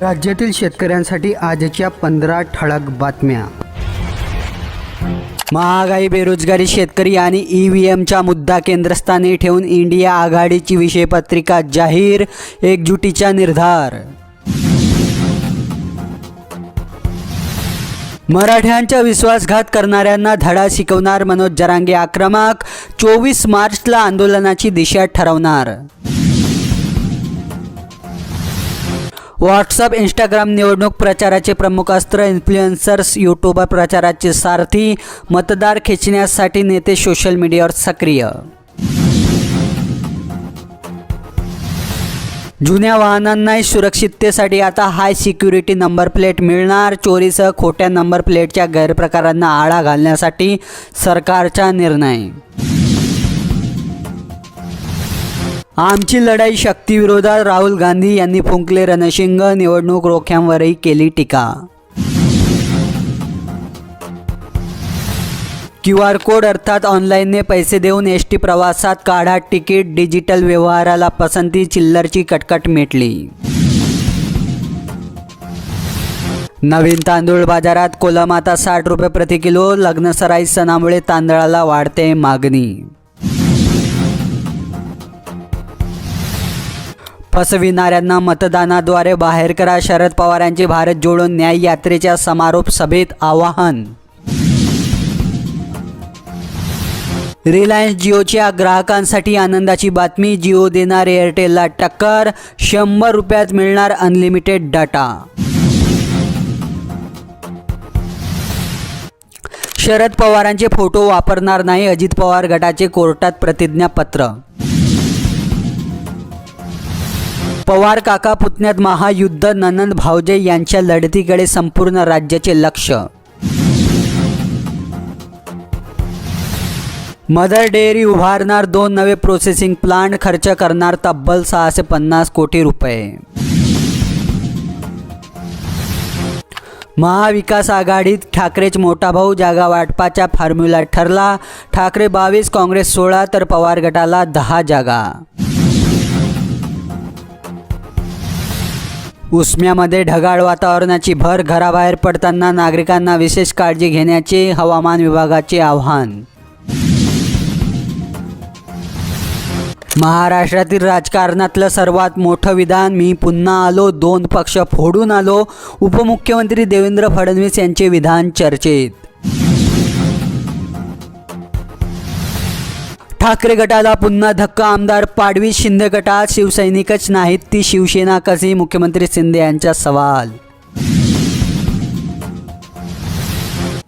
राज्यातील शेतकऱ्यांसाठी आजच्या पंधरा ठळक बातम्या. महागाई बेरोजगारी शेतकरी आणि ई व्ही एमचा मुद्दा केंद्रस्थानी ठेवून इंडिया आघाडीची विषयपत्रिका जाहीर एकजुटीचा निर्धार. मराठ्यांचा विश्वासघात करणाऱ्यांना धडा शिकवणार मनोज जरांगे आक्रमक चोवीस मार्चला आंदोलनाची दिशा ठरवणार. व्हॉट्सअप इंस्टाग्राम निवडणूक प्रचाराचे प्रमुख अस्त्र इन्फ्लुएन्सर्स यूट्यूबर प्रचाराचे सारथी मतदार खेचण्यासाठी नेते सोशल मीडियावर सक्रिय. जुन्या वाहनांनाही सुरक्षिततेसाठी आता हाय सिक्युरिटी नंबर प्लेट मिळणार. चोरीसह खोट्या नंबर प्लेटच्या गैरप्रकारांना आळा घालण्यासाठी सरकारचा निर्णय. आमची लढाई शक्तीविरोधात राहुल गांधी यांनी फुंकले. रणशिंग निवडणूक रोख्यांवरही केली टीका. क्यू आर कोड अर्थात ऑनलाईनने पैसे देऊन एस टी प्रवासात काढा तिकीट डिजिटल व्यवहाराला पसंती चिल्लरची कटकट मिटली. नवीन तांदूळ बाजारात कोलम आता साठ रुपये प्रति किलो लग्नसराई सणामुळे तांदळाला वाढते मागणी. फसविणाऱ्यांना मतदानाद्वारे बाहेर करा. शरद पवारांचे भारत जोडून न्याय यात्रेच्या समारोप सभेत आवाहन. रिलायन्स जिओच्या ग्राहकांसाठी आनंदाची बातमी. जिओ देणार एअरटेलला टक्कर. शंभर रुपयात मिळणार अनलिमिटेड डाटा. शरद पवारांचे फोटो वापरणार नाही. अजित पवार गटाचे कोर्टात प्रतिज्ञापत्र. पवार काका पुतण्यात महायुद्ध ननंद भावजे यांच्या लढतीकडे संपूर्ण राज्याचे लक्ष. मदर डेअरी उभारणार दोन नवे प्रोसेसिंग प्लांट खर्च करणार तब्बल सहाशे पन्नास कोटी रुपये. महाविकास आघाडीत ठाकरेच मोठा भाऊ जागा वाटपाच्या फॉर्म्युला ठरला. ठाकरे बावीस काँग्रेस सोळा तर पवार गटाला दहा जागा. उस्म्यामध्ये ढगाळ वातावरणाची भर घराबाहेर पडताना नागरिकांना विशेष काळजी घेण्याचे हवामान विभागाचे आव्हान. महाराष्ट्रातील राजकारणातलं सर्वात मोठं विधान मी पुन्हा आलो दोन पक्ष फोडून आलो उपमुख्यमंत्री देवेंद्र फडणवीस यांचे विधान चर्चेत. ठाकरे गटाला पुन्हा धक्का. आमदार पाडवी शिंदे गटात शिवसैनिकच नाहीत ती शिवसेना कशी मुख्यमंत्री शिंदे यांचा सवाल.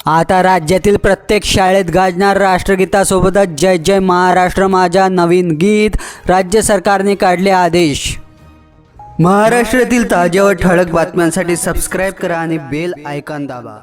आता राज्यातील प्रत्येक शाळेत गाजणार राष्ट्रगीतासोबतच जय जय महाराष्ट्र माझा नवीन गीत. राज्य सरकारने काढले आदेश. महाराष्ट्रातील ताज्या व ठळक बातम्यांसाठी सबस्क्राईब करा आणि बेल आयकॉन दाबा.